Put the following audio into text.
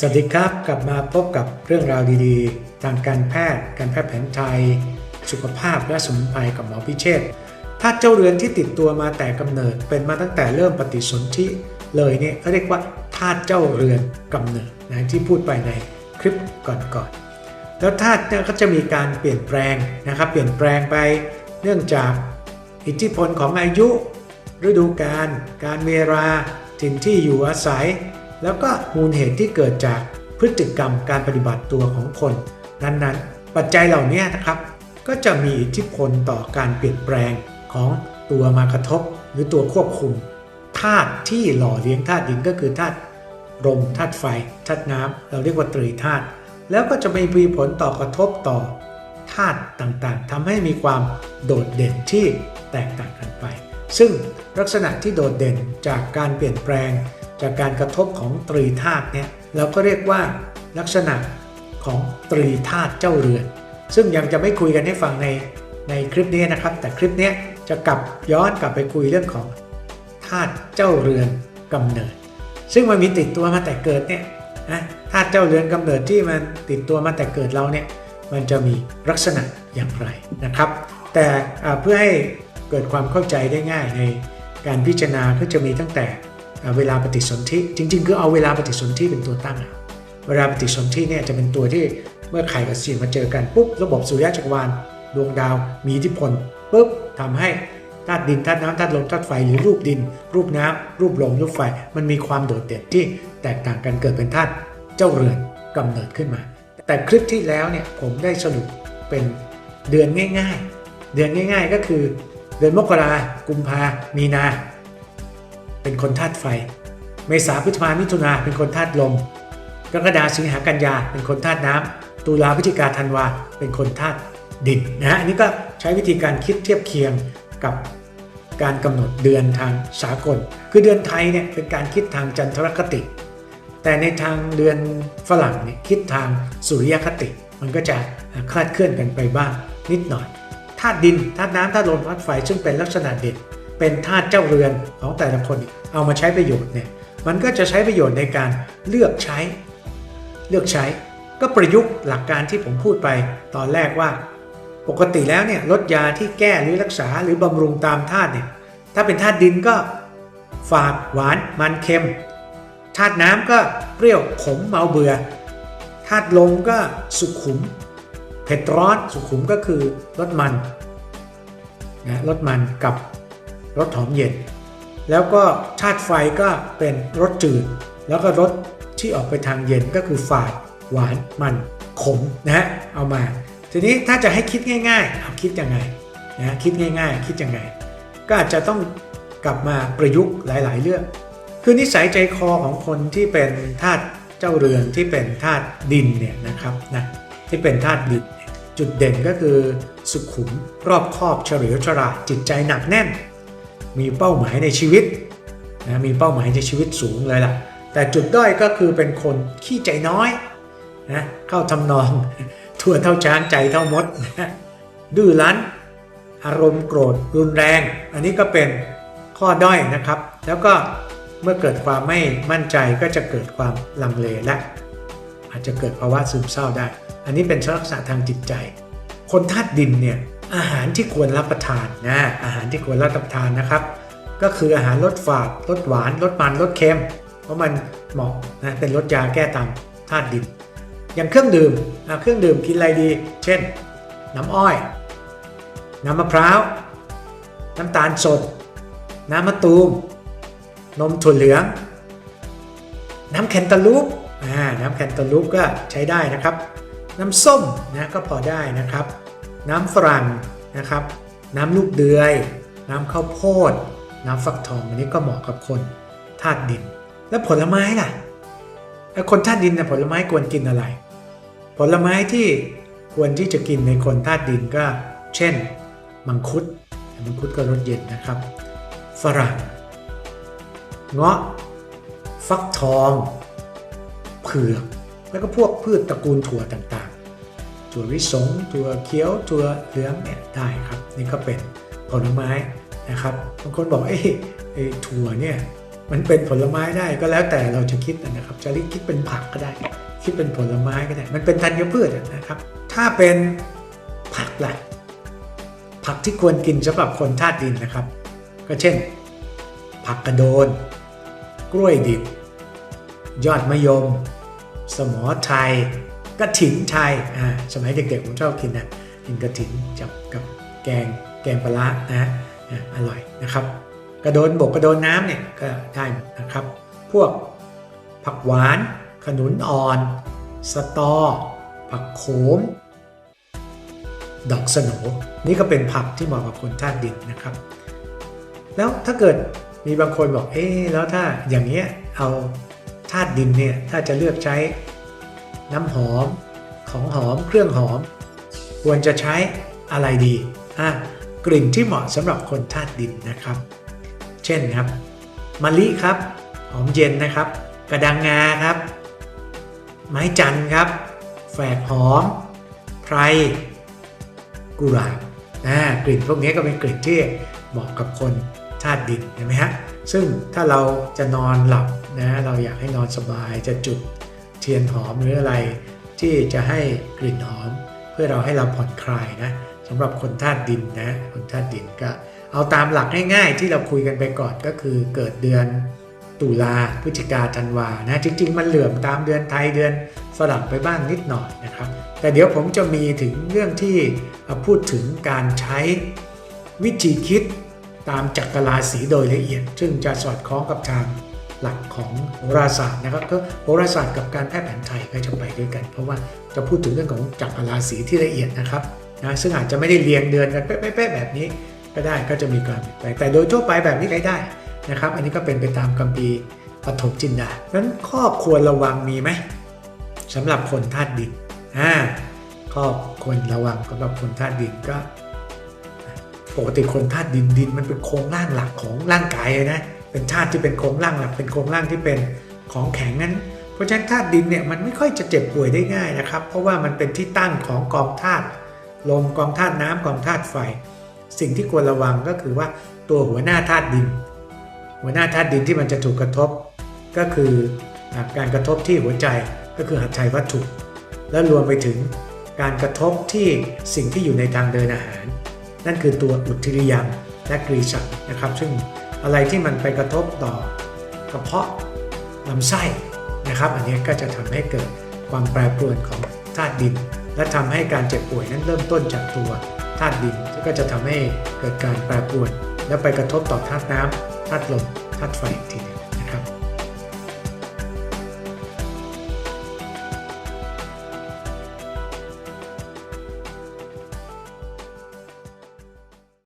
สวัสดีครับกลับมาพบกับเรื่องราวดีๆ ทางการแพทย์ การแพทย์แผนไทย สุขภาพและสมุนไพรกับหมอพิเชษฐ์ธาเจ้าเรือนที่ติดตัวมาแต่กำเนิดเป็นมาตั้งแต่เริ่มปฏิสนธิเลยเนี่ยเขาเรียกว่าธาตุเจ้าเรือนกำเนิดนะที่พูดไปในคลิปก่อนๆแล้วธาตุเนี่ยก็จะมีการเปลี่ยนแปลงนะครับเปลี่ยนแปลงไปเนื่องจากอิทธิพลของอายุ ฤดูกาลการเวลาถิ่นที่อยู่อาศัย แล้วก็มูลเหตุที่เกิดจากพฤติกรรมการปฏิบัติตัวของคนนั้นๆ ปัจจัยเหล่านี้นะครับ ก็จะมีอิทธิพลต่อการเปลี่ยนแปลงของตัวมากระทบ หรือตัวควบคุมธาตุที่หล่อเลี้ยงธาตุดินก็คือธาตุลมธาตุไฟธาตุน้ำเราเรียกว่าตรีธาตุแล้วก็จะมีผลต่อกระทบต่อธาตุต่างๆทำให้มีความโดดเด่นที่แตกต่างกันไป ซึ่งลักษณะที่โดดเด่นจากการเปลี่ยนแปลง จากการกระทบของตรีธาตุเนี่ยเราก็เรียกว่าลักษณะของตรีธาตุเจ้าเรือน ซึ่งยังจะไม่คุยกันให้ฟังในในคลิปนี้นะครับ แต่คลิปนี้จะกลับย้อนกลับไปคุยเรื่องของธาตุเจ้าเรือนกำเนิด ซึ่งมันมีติดตัวมาแต่เกิดเนี่ยนะธาตุเจ้าเรือนกำเนิดที่มันติดตัวมาแต่เกิดเราเนี่ยมันจะมีลักษณะอย่างไรนะครับ แต่เพื่อให้เกิดความเข้าใจได้ง่ายในการพิจารณาก็จะมีตั้งแต่ เวลาปฏิสนธิจริง ๆ คือเอาเวลาปฏิสนธิเป็นตัวตั้ง เวลาปฏิสนธิเนี่ยจะเป็นตัวที่เมื่อไข่กับเสียมาเจอกันปุ๊บระบบสุริยะจักรวาลดวงดาวมีอิทธิพลปุ๊บทำให้ธาตุดินธาตุน้ำธาตุลมธาตุไฟหรือรูปดิน รูปน้ำรูปลมรูปไฟ มันมีความโดดเด่นที่แตกต่างกันเกิดเป็นธาตุเจ้าเรือนกำเนิดขึ้นมา แต่คลิปที่แล้วเนี่ยผมได้สรุปเป็นเดือนง่าย ๆ เดือนง่าย ๆ ก็คือ เดือนมกรากุมภามีนา เป็นคนธาตุไฟ เมษาพฤษภามิถุนาเป็นคนธาตุลมกรกฎาสิงหากันยาเป็นคนธาตุน้ำตุลาพฤศจิกาธันวาเป็นคนธาตุดินนะฮะอันนี้ก็ใช้วิธีการคิดเทียบเคียงกับการกำหนดเดือนทางสากล คือเดือนไทยเนี่ยเป็นการคิดทางจันทรคติ แต่ในทางเดือนฝรั่งเนี่ยคิดทางสุริยคติ มันก็จะคลาดเคลื่อนกันไปบ้างนิดหน่อยธาตุดินธาตุน้ำธาตุลมธาตุไฟซึ่งเป็นลักษณะเด่น เป็นธาตุเจ้าเรือนของแต่ละคน เอามาใช้ประโยชน์เนี่ยมันก็จะใช้ประโยชน์ในการเลือกใช้ เลือกใช้ก็ประยุกต์หลักการที่ผมพูดไปตอนแรกว่า ปกติแล้วเนี่ยลดยาที่แก้หรือรักษาหรือบำรุงตามธาตุเนี่ยถ้าเป็นธาตุดินก็ฝาดหวานมันเค็มธาตุน้ำก็เปรี้ยวขมเมาเบื่อธาตุลมก็สุขุม เผ็ดร้อนสุขุมก็คือรสมันนะรสมันกับ รสหอมเย็น แล้วก็ธาตุไฟก็เป็นรสจืด แล้วก็รสที่ออกไปทางเย็นก็คือฝาด หวานมันขมนะฮะเอามา ทีนี้ถ้าจะให้คิดง่ายๆเอาคิดยังไงนะคิดง่าย ๆ คิดยังไง ก็อาจจะต้องกลับมาประยุกต์หลาย ๆ เรื่อง คือนิสัยใจคอของคนที่เป็นธาตุเจ้าเรือนที่เป็นธาตุดินเนี่ยนะครับนะที่เป็นธาตุดินจุดเด่นก็คือสุขุมรอบคอบเฉลียวฉลาดจิตใจหนักแน่น มีเป้าหมายในชีวิตนะมีเป้าหมายในชีวิตสูงเลยล่ะ แต่จุดด้อยก็คือเป็นคนขี้ใจน้อยนะเข้าทำนองทั่วเท่าช้างใจเท่ามดนะดื้อรั้น อารมณ์โกรธรุนแรง อันนี้ก็เป็นข้อด้อยนะครับ แล้วก็เมื่อเกิดความไม่มั่นใจก็จะเกิดความลังเลและ อาจจะเกิดภาวะซึมเศร้าได้ อันนี้เป็นลักษณะทางจิตใจ คนธาตุดินเนี่ย อาหารที่ควรรับประทานนะอาหารที่ควรรับประทานนะครับ ก็คืออาหารรสฝาดรสหวานรสมันรสเค็ม เพราะมันเหมาะนะเป็นรสยาแก้ตามธาตุดิน อย่างเครื่องดื่มอะเครื่องดื่มกินอะไรดี เช่น น้ำอ้อย น้ำมะพร้าว น้ำตาลสด น้ำมะตูม นมถั่วเหลือง น้ำแคนตาลูปน้ำแคนตาลูปก็ใช้ได้นะครับ น้ำส้มนะก็พอได้นะครับ น้ำฝรั่งนะครับ น้ำลูกเดือย น้ำข้าวโพด น้ำฟักทองอันนี้ก็เหมาะกับคนธาตุดิน แล้วผลไม้ล่ะแล้วคนธาตุดินเนี่ยผลไม้ควรกินอะไร ผลไม้ที่ควรที่จะกินในคนธาตุดินก็ เช่น มังคุด มังคุดก็รสเย็นนะครับ ฝรั่ง เงาะ ฟักทอง เผือก แล้วก็พวกพืชตระกูลถั่วต่าง ถั่วลิสงถั่วเขียวถั่วเหลืองเนี่ยได้ครับนี่ก็เป็นผลไม้นะครับบางคนบอกเอ้ยไอ้ถั่วเนี่ยมันเป็นผลไม้ได้ก็แล้วแต่เราจะคิดนะครับ จะคิดเป็นผักก็ได้ คิดเป็นผลไม้ก็ได้ มันเป็นธัญพืชนะครับ ถ้าเป็นผักล่ะผักที่ควรกินสำหรับคนธาตุดินนะครับ ก็เช่น ผักกระโดน กล้วยดิบ ยอดมะยม สมอไทย กระถินไทยอ่าสมัยเด็กๆผมชอบกินนะกินกระถินจับกับแกงแกงปลานะอ่าอร่อยนะครับ กระโดนบกกระโดนน้ำเนี่ยก็ได้นะครับ พวกผักหวาน ขนุนอ่อน สตอ ผักโขม ดอกสนนี่ก็เป็นผักที่เหมาะกับคนธาตุดินนะครับ แล้วถ้าเกิดมีบางคนบอกเอ๊แล้วถ้าอย่างเงี้ยเอาธาตุดินเนี่ยถ้าจะเลือกใช้ น้ำหอม ของหอม เครื่องหอม ควรจะใช้อะไรดีอะกลิ่นที่เหมาะสำหรับคนธาตุดินนะครับ เช่นครับมะลิครับ หอมเย็นนะครับ กระดังงาครับ ไม้จันทร์ครับ แฝกหอม ไพรกุหลาบอ่ากลิ่นพวกนี้ก็เป็นกลิ่นที่เหมาะกับคนธาตุดินเห็นไหมฮะซึ่งถ้าเราจะนอนหลับนะเราอยากให้นอนสบายจะจุด ทียนหอมหรืออะไร ที่จะให้กลิ่นหอม เพื่อเราให้เราผ่อนคลายนะสำหรับคนธาตุดินนะคนธาตุดินก็เอาตามหลักง่ายๆ ที่เราคุยกันไปก่อนก็คือเกิดเดือนตุลาพฤศจิกาธันวานะจริง ๆ มันเหลื่อมตามเดือนไทยเดือนฝรั่งไปบ้างนิดหน่อยนะครับ แต่เดี๋ยวผมจะมีถึงเรื่องที่พูดถึงการใช้วิธีคิดตามจักรราศีโดยละเอียด ซึ่งจะสอดคล้องกับทาง หลักของโหราศาสตร์นะครับก็โหราศาสตร์กับการแพทย์แผนไทยก็จะไปด้วยกัน เพราะว่าจะพูดถึงเรื่องของจักรราศีที่ละเอียดนะครับนะซึ่งอาจจะไม่ได้เรียงเดือนกันเป๊ะๆแบบนี้ก็ได้ก็จะมีการเปลี่ยนแปลงแต่โดยทั่วไปแบบนี้ใช้ได้นะครับ อันนี้ก็เป็นไปตามคัมภีปฐมจินดานั้นข้อควรระวังมีไหมสำหรับคนธาตุดินอ่าก็ควรระวังสำหรับคนธาตุดินก็ ปกติคนธาตุดินดินมันเป็นโครงร่างหลักของร่างกายเลยนะ เป็นธาตุที่เป็นโครงร่างหลักเป็นโครงร่างที่เป็นของแข็งนั้น เพราะฉะนั้นธาตุดินเนี่ยมันไม่ค่อยจะเจ็บป่วยได้ง่ายนะครับ เพราะว่ามันเป็นที่ตั้งของกองธาตุลมกองธาตุน้ำกองธาตุไฟ สิ่งที่ควรระวังก็คือว่าตัวหัวหน้าธาตุดิน หัวหน้าธาตุดินที่มันจะถูกกระทบ ก็คือการกระทบที่หัวใจก็คือหัตถยวัตถุ และรวมไปถึงการกระทบที่สิ่งที่อยู่ในทางเดินอาหาร นั่นคือตัวอุทธิริยังและกรีสันนะครับ ซึ่ง อะไรที่มันไปกระทบต่อกระเพาะลำไส้นะครับ อันนี้ก็จะทำให้เกิดความแปรปรวนของธาตุดิน และทำให้การเจ็บป่วยนั้นเริ่มต้นจากตัวธาตุดินซึ่งก็จะทำให้เกิดการแปรปรวน และไปกระทบต่อธาตุน้ำธาตุลมธาตุไฟทีเดียว